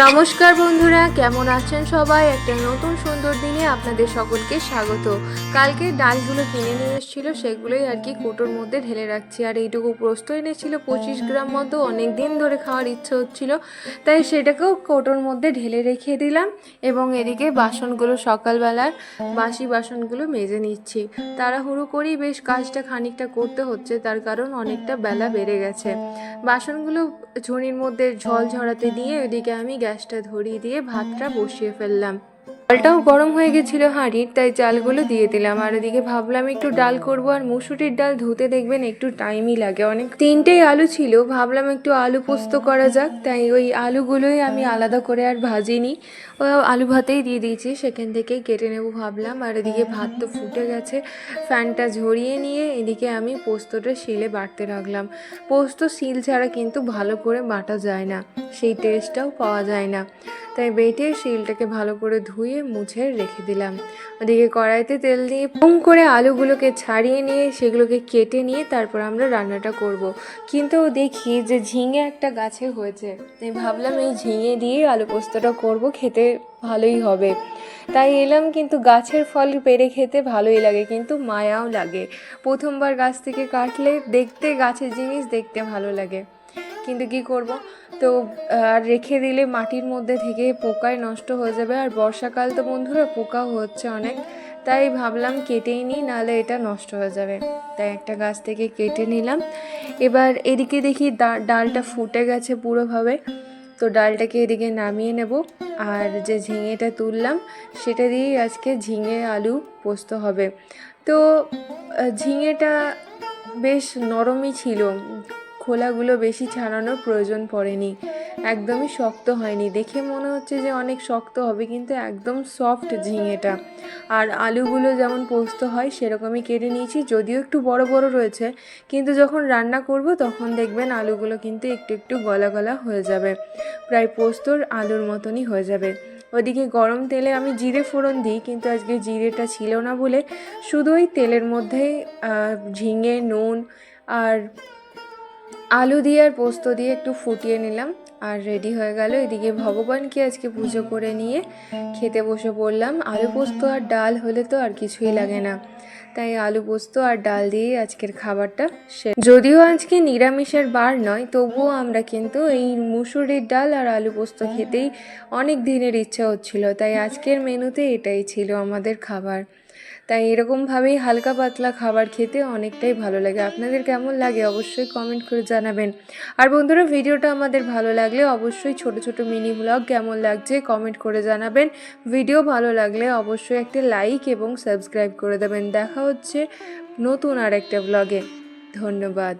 নমস্কার বন্ধুরা, কেমন আছেন সবাই? একটা নতুন সুন্দর দিনে আপনাদের সকলকে স্বাগত। কালকে ডালগুলো কিনে নিয়ে এসেছিল, সেগুলোই আর কি কোটোর মধ্যে ঢেলে রাখছি। আর এইটুকু প্রস্ত এনেছিল, পঁচিশ গ্রাম মতো অনেক দিন ধরে খাওয়ার ইচ্ছে হচ্ছিল। তাই সেটাকেও কোটোর মধ্যে ঢেলে রেখে দিলাম এবং এদিকে বাসনগুলো সকালবেলার বাসি বাসনগুলো মেজে নিচ্ছি। তাড়াহুড়ো করেই বেশ কাজটা খানিকটা করতে হচ্ছে, তার কারণ অনেকটা বেলা বেড়ে গেছে। বাসনগুলো ঝুড়ির মধ্যে ঝল ঝরাতে দিয়ে ওদিকে আমি গ্যাসটা ধরিয়ে দিয়ে ভাতটা বসিয়ে ফেললাম। জলটাও গরম হয়ে গেছিল, হাঁড়ির, তাই চালগুলো দিয়ে দিলাম। আর ওদিকে ভাবলাম একটু ডাল করব, আর মুসুরির ডাল ধুতে দেখবেন একটু টাইমই লাগে। অনেক তিনটেই আলু ছিল, ভাবলাম একটু আলু পোস্ত করা যাক, তাই ওই আলুগুলোই আমি আলাদা করে আর ভাজিনি। ও আলু ভাতেই দিয়ে দিয়েছি, সেখান থেকেই কেটে নেব ভাবলাম। আর এদিকে ভাত তো ফুটে গেছে, ফ্যানটা ঝরিয়ে নিয়ে এদিকে আমি পোস্তটা শিলে বাটতে রাখলাম পোস্ত শিল ছাড়া কিন্তু ভালো করে বাটা যায় না, সেই টেস্টটাও পাওয়া যায় না। তাই বেটে শিলটাকে ভালো করে ধুয়ে মুছে রেখে দিলাম। ওদিকে কড়াইতে তেল দিয়ে পুং করে আলুগুলোকে ছাড়িয়ে নিয়ে সেগুলোকে কেটে নিয়ে তারপর আমরা রান্নাটা করব। কিন্তু দেখি যে ঝিঙে একটা গাছে হয়েছে। তাই ভাবলাম এই ঝিঙে দিয়ে আলু পোস্তটা করব, খেতে ভালোই হবে। তাই এলাম কিন্তু গাছের ফল পেরে খেতে ভালোই লাগে, কিন্তু মায়াও লাগে। প্রথমবার গাছ থেকে কাটলে দেখতে, গাছের জিনিস দেখতে ভালো লাগে। কিন্তু কি করব? তো আর রেখে দিলে মাটির মধ্যে থেকে পোকায় নষ্ট হয়ে যাবে। আর বর্ষাকাল তো বন্ধুরা, পোকাও হচ্ছে অনেক। তাই ভাবলাম কেটেই নিই, নাহলে এটা নষ্ট হয়ে যাবে। তাই একটা গাছ থেকে কেটে নিলাম। এবার এদিকে দেখি ডালটা ফুটে গেছে পুরোভাবে। তো ডালটাকে এদিকে নামিয়ে নেব। আর যে ঝিঙেটা তুললাম, সেটা দিয়েই আজকে ঝিঙে, আলু পোস্ত হবে। তো ঝিঙেটা বেশ নরমই ছিল। খোলাগুলো বেশি ছাড়ানোর প্রয়োজন পড়েনি। একদমই শক্ত হয়নি। দেখে মনে হচ্ছে যে অনেক শক্ত হবে, কিন্তু একদম সফট ঝিঙেটা। আর আলুগুলো যেমন পোস্ত হয়, সেরকমই কেটে নিয়েছি। যদিও একটু বড় বড় রয়েছে, কিন্তু যখন রান্না করব, তখন দেখবেন আলুগুলো কিন্তু একটু একটু গলা গলা হয়ে যাবে। প্রায় পোস্তর আলুর মতনই হয়ে যাবে। ওদিকে গরম তেলে আমি জিরে ফোড়ন দিই, কিন্তু আজকে জিরেটা ছিল না বলে শুধু ওই তেলের মধ্যেই ঝিঙে, নুন আর আলু দিয়ে আর পোস্ত দিয়ে একটু ফুটিয়ে নিলাম, আর রেডি হয়ে গেল। এদিকে ভগবানকে আজকে পুজো করে নিয়ে খেতে বসে পড়লাম। আলু পোস্ত আর ডাল হলে তো আর কিছুই লাগে না। তাই আলু পোস্ত আর ডাল দিয়েই আজকের খাবারটা সে যদিও আজকে নিরামিষের বার নয়, তবুও আমরা কিন্তু এই মুসুরির ডাল আর আলু পোস্ত খেতেই অনেক দিনের ইচ্ছা হচ্ছিল। তাই আজকের মেনুতে এটাই ছিল আমাদের খাবার। তাই এরকমভাবেই হালকা পাতলা খাবার খেতে অনেকটাই ভালো লাগে। আপনাদের কেমন লাগে অবশ্যই কমেন্ট করে জানাবেন। আর বন্ধুরা, ভিডিওটা আমাদের ভালো লাগলে অবশ্যই ছোট ছোট মিনি ব্লগ কেমন লাগছে কমেন্ট করে জানাবেন। ভিডিও ভালো লাগলে অবশ্যই একটা লাইক এবং সাবস্ক্রাইব করে দেবেন। দেখা হচ্ছে নতুন আর একটা ব্লগে ধন্যবাদ।